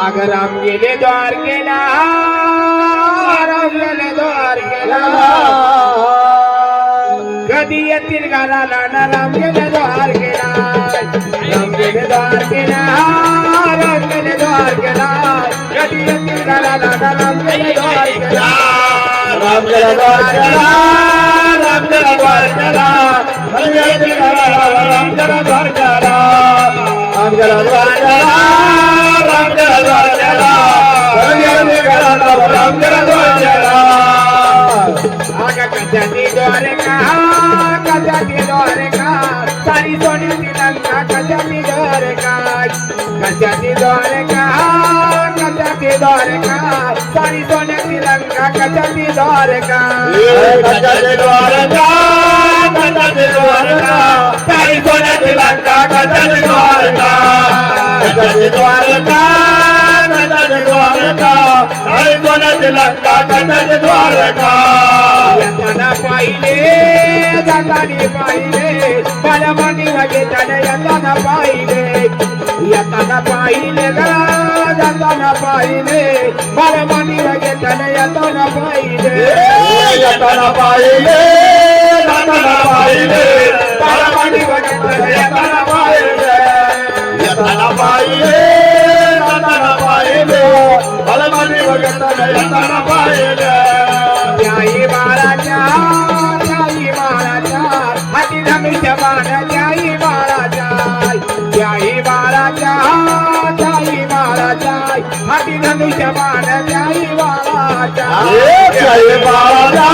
अगर राम गेले द्वार केला राम गेले द्वार केला कधी येतील घराला ना राम गेले द्वार केला राम गेले द्वार केला राम गेले द्वार केला कधी येतील घराला ना राम गेले द्वार केला राम गेले द्वार केला राम गेले द्वार केला कधी येतील घराला राम गेले द्वार केला राम गेले द्वार सारी सोन्याची लंका कशाची द्वारका कशाची द्वारका कशाची द्वारका सारी सोन्याची लंका कशाची द्वारका कशाची द्वारका कशाची द्वारका सारी सोन्याची लंका कशाची द्वारका। कशाची द्वारका कशाची द्वारका सारी सोन्याची लंका कशाची द्वारका येताना पाहिले जातानी पाहिले मला मनी घेताना येताना पाहिले येताना पाहिले ग जाताना पाहिले मला मनी घेताना येताना पाहिले येताना पाहिले घेताना येताना पाहिले त्याई बाळाच्या त्याई बाळाच्या हाती धनुष्य बाण त्याई बाळाच्या त्याई बाळाच्या त्याई बाळाच्या हाती धनुष्य बाण त्याई बाळाच्या जय बाळाचा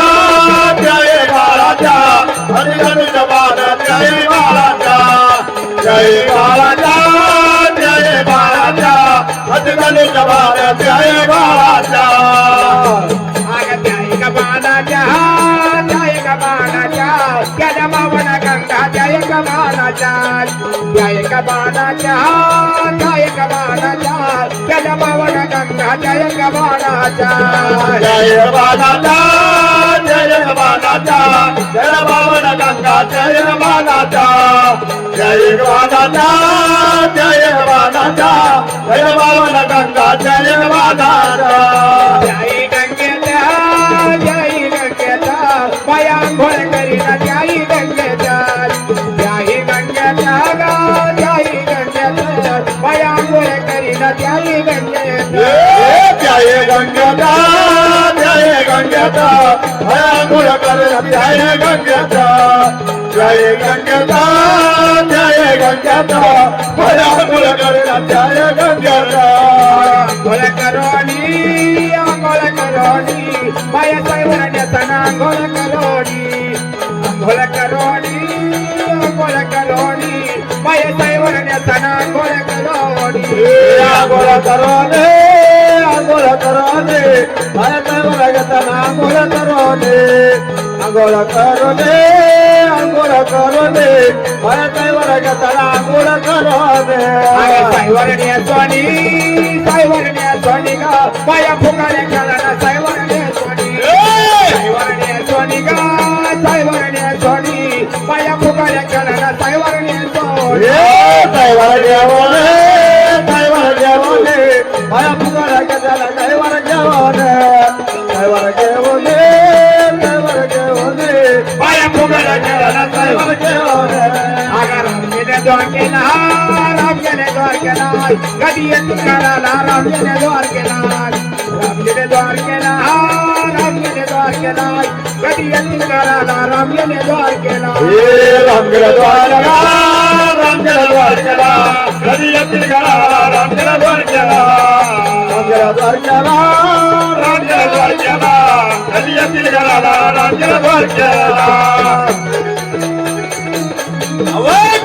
जय बाळाचा हरिहर बाळा जय बाळाचा जय बाळाचा जय बाळाचा हरिहर बाळा जय बाळाचा बाणाच्या त्याई का बाणाच्या त्याला मावण गंगा त्याई का बाणाच्या त्याई का बाणाच्या त्याई का बाणाच्या त्याला मावण गंगा त्याई का बाणाच्या जय बाळाचा जय बाळाचा जय बावन गंगा जय बाळाचा जय बाळाचा जय बाळाचा जय बावन गंगा जय बाळाचा गा जय गंगेचा पाया घोळ करीना जय गंगेचा जय गंगेचा जय गंगेचा भयाकुळ कर जय गंगेचा जय गंगेचा जय गंगेचा भयाकुळ कर जय गंगेचा घोळ करोनी करोनी पाया सायवर नेताना अंघोळ करोनी अंघोळ करोनी अंघोळ आंघोळ करोने आंघोळ करोने भयाकुळ गतना आंघोळ करोने आंघोळ करोने आंघोळ करोने भयाकुळ गतना आंघोळ करोने अरे सायवरण्या सोनी सायवरण्या सोनी ग पाया फुगाऱ्या खेळाला सायवरण्या सोनी सायवरण्या सोनी ग सायवरण्या सोनी पाया सायवरण्या सोनी दैवाला जेवणे दैवाला भया फुगाला गजाला दैवाला जेवणे दैवाला जेवणे दैवाला जेवणे फुगाऱ्या खेळाला दैवाला सायवर जेवणे अगं राम गेले द्वार केला राम गेले द्वार केला कधी येत कराला राम गेले द्वार केला राम गेले द्वार केला द्वार केला कधी येत कराला राम गेले द्वार केला कधी राज्याला राज्य राज्याला हल्ल्यातील घराला राज्य राज्याला आवाज